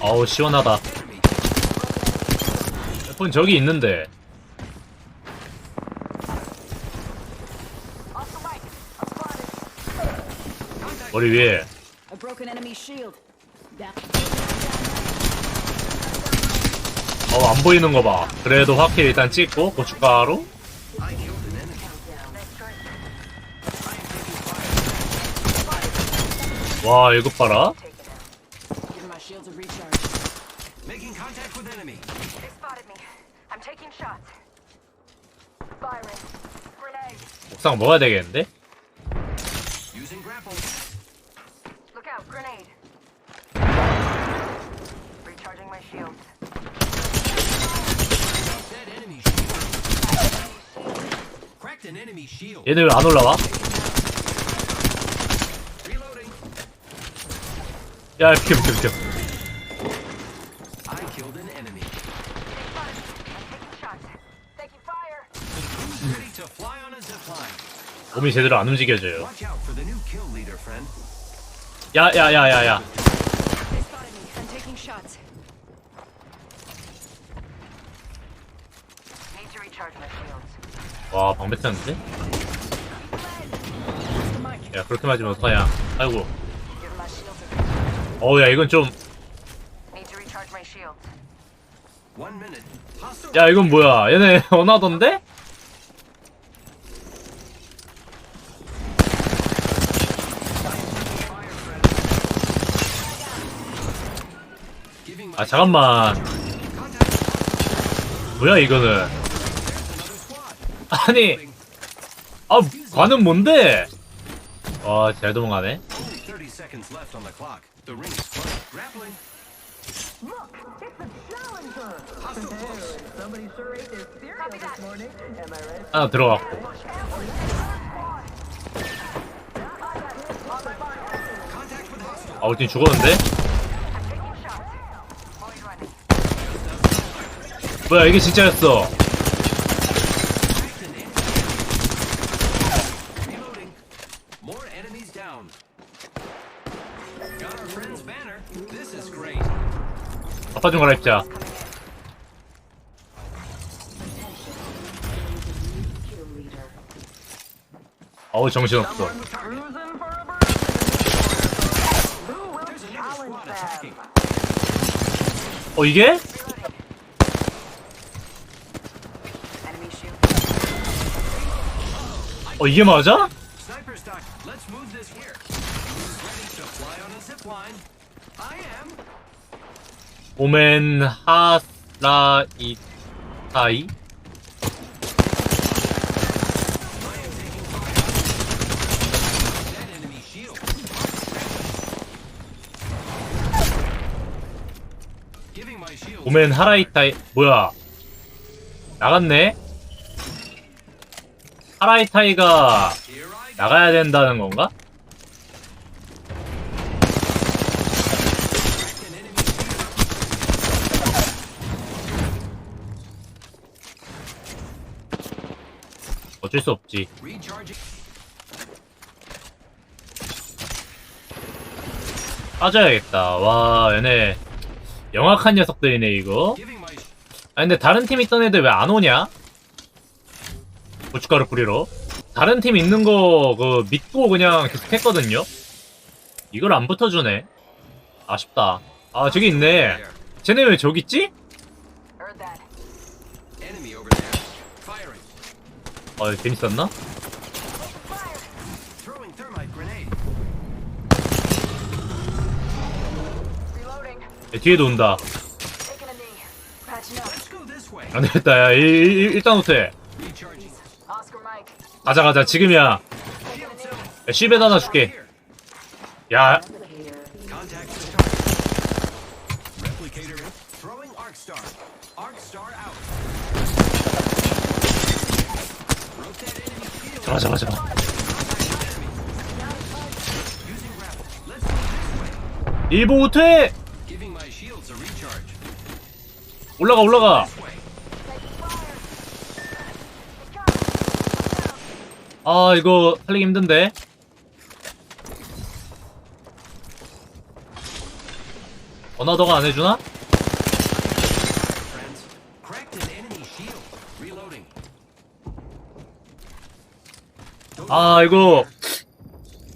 아우 시원하다. 폰 저기 있는데. 머리 위에. 어 안 보이는 거 봐 그래도 확실히 일단 찍고 고춧가루 와 이거 봐라 Give my shields a recharge. Making contact with enemy. They spotted me. I'm taking shots. Firing. Grenade. 옥상 먹어야 되겠는데? Using grapple. Look out. Grenade. Recharging my shields. Dead enemy shield. Cracked an enemy shield. 얘네 왜 안 올라와? Reloading. 야 비켜 비켜 비켜? 몸이 제대로 안 움직여져요. 야야야야야. 와 the mic. 야 그렇게 맞으면 어떡하냐 아이고 어우야 이건 좀 야. 이건 뭐야 얘네 원하던데? 아 잠깐만. 뭐야 이거는. 아니 아 관은 뭔데? 와 잘 도망가네 Only 30 seconds left on the clock. The ring is closed. Grappling. Look, it's the Challenger. Hostile close. Somebody sure ate their cereal this morning. Am I right? 하나 들어갔고 Contact with hostile. 아 우리 팀 죽었는데? 뭐야 이게 진짜였어 아빠 좀 leader. 어우 정신없어. 어 이게? 어 이게 맞아? 오멘 하라이타이? 오멘 하라이타이 뭐야 나갔네? 하라이타이가. 나가야 된다는 건가? Cracked an enemy shield. 어쩔 수 없지. 빠져야겠다 와 얘네 영악한 녀석들이네 이거. 아 근데 다른 팀 있던 애들 왜 안 오냐? 고춧가루 뿌리러 다른 팀 있는 거 그 믿고 그냥 계속 했거든요 이걸 안 붙어주네 아쉽다 아 저기 있네. 쟤네 왜 저기 있지? 어 재밌었나? 야, 뒤에도 온다. 안 되겠다 야 이, 이, 일단 호텔 Recharging. Oscar Mike. 가자 가자 지금이야. 야, 쉴베드 하나 줄게. 야. 잠깐 잠깐 잠깐 일보 후퇴 올라가 올라가. 아 이거 살리기 힘든데. 어나더가 안 해주나? 아 이거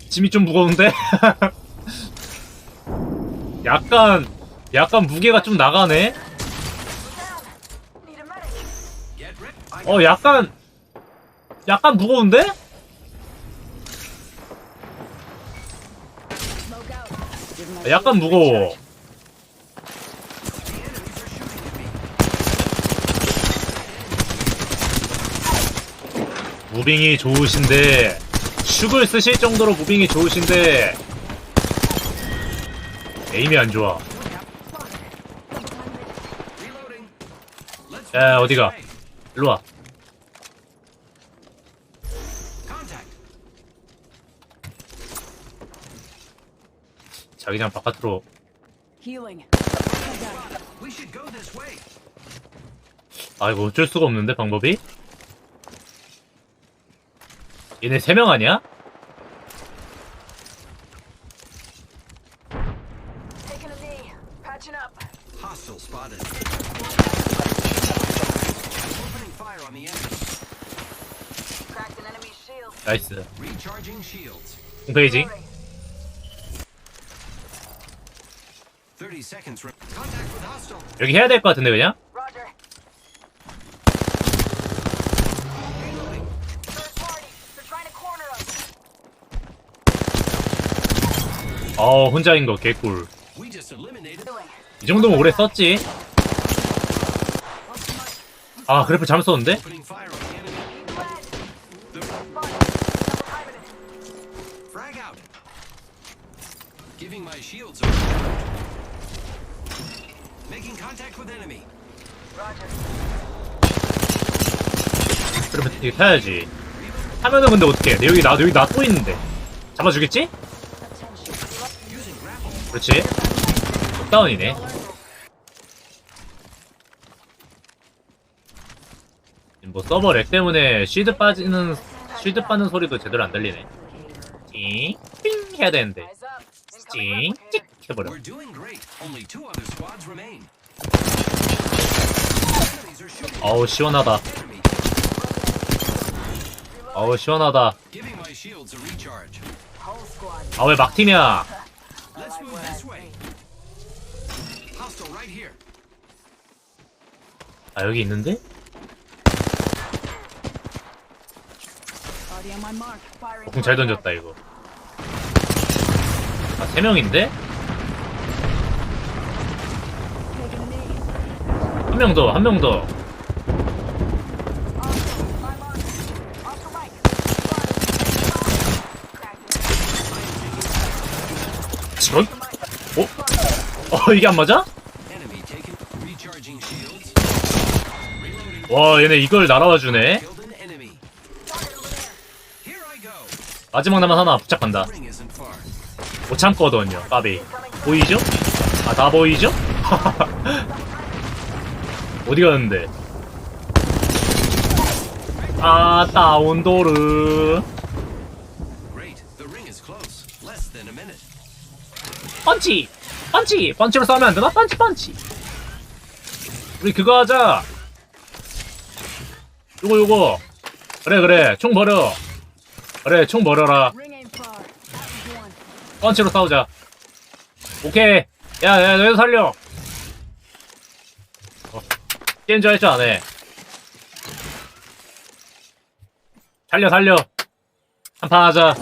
짐이 좀 무거운데? 약간 약간 무게가 좀 나가네? 어 약간 약간 무거운데? 약간 무거워 recharge. the enemies are shooting at me. 무빙이 좋으신데 슉을 쓰실 정도로 무빙이 좋으신데 에임이 안 좋아 야, 어디가? 일로와 Contact. 자기장 바깥으로. 아 이거 어쩔 수가 없는데 방법이? 얘네 세 명 아니야? Taking a knee. Patching up. Hostile spotted. Opening fire on the enemy. Cracked an enemy shield. 나이스 Recharging shields. 홈페이지 Reloading. 30 seconds. Re- Contact with hostile. 여기 해야 될 것 같은데 그냥? 어 혼자인 거 개꿀. 이 정도면 오래 썼지 아 그래프 잘못 썼는데? 그래프 이렇게 타야지 하면은 근데 어떡해 내 여기 나 여기 나 또 있는데 잡아주겠지? 그렇지 다운이네 뭐 서버 렉 때문에 쉴드 빠지는 쉴드 빠는 소리도 제대로 안 들리네 찡, 삥 해야 되는데 Eyes up. 찡, Incoming 찍 replicator. 해버려 어우 시원하다. 어우 시원하다. 아 왜 막팀이야 Let's move this way. Hostile right here. 아 여기 있는데? Body on my mark. Firing. 공 잘 던졌다 이거 아세 명인데? Taking a knee. 한 명더한 명더 Hostile. My mark. Hostile Mike. Cracked 지금? 어? 어 이게 안 맞아? 와 얘네 이걸 날아와 주네. 마지막 남은 하나 far. 못 참거든요 까비 보이죠? 아 다 보이죠? 어디 가는데? 아 다운도르 펀치! 펀치! 펀치로 싸우면 안 되나? 펀치 펀치! 우리 그거 하자! 요거 요거 그래 그래 총 버려 그래 총 버려라. 펀치로 싸우자 오케이 야야 너희도 살려 어, 게임 좋아할 줄 아네 살려 살려 한판 하자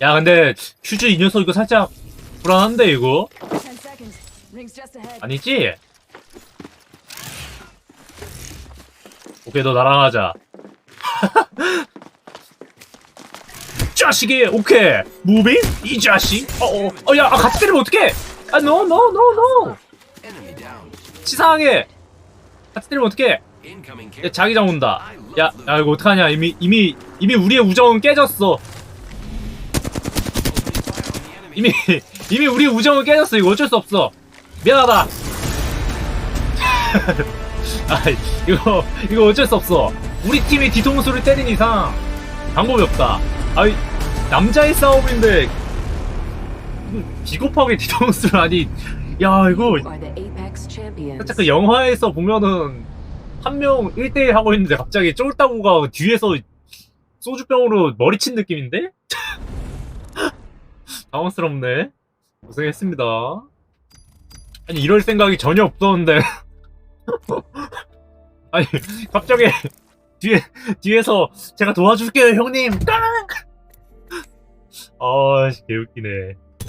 야 근데 퓨즈 이 녀석 이거 살짝 불안한데 이거. 아니지? 오케이 너 나랑 하자 자식이 오케이 무빙 이 자식 어어 어, 야 아, 같이 때리면 어떡해 아 노 노 노노. 치사하게 같이 때리면 어떡해 야. 자기장 온다 야, 야 이거 어떡하냐 이미 이미 이미 우리의 우정은 깨졌어. 이미 이미 우리 우정은 깨졌어 이거 어쩔 수 없어 미안하다 아 이거 이거 어쩔 수 없어 우리 팀이 뒤통수를 때린 이상 방법이 없다 아이 남자의 싸움인데 비겁하게 뒤통수를 아니 야 이거. 살짝 그 영화에서 보면은 한 명 1대1 하고 있는데 갑자기 쫄따구가 뒤에서 소주병으로 머리 친 느낌인데? 당황스럽네. 고생했습니다. 아니 이럴 생각이 전혀 없었는데 아니 갑자기 뒤에 뒤에서 제가 도와줄게요 형님. 깡! 아 개웃기네.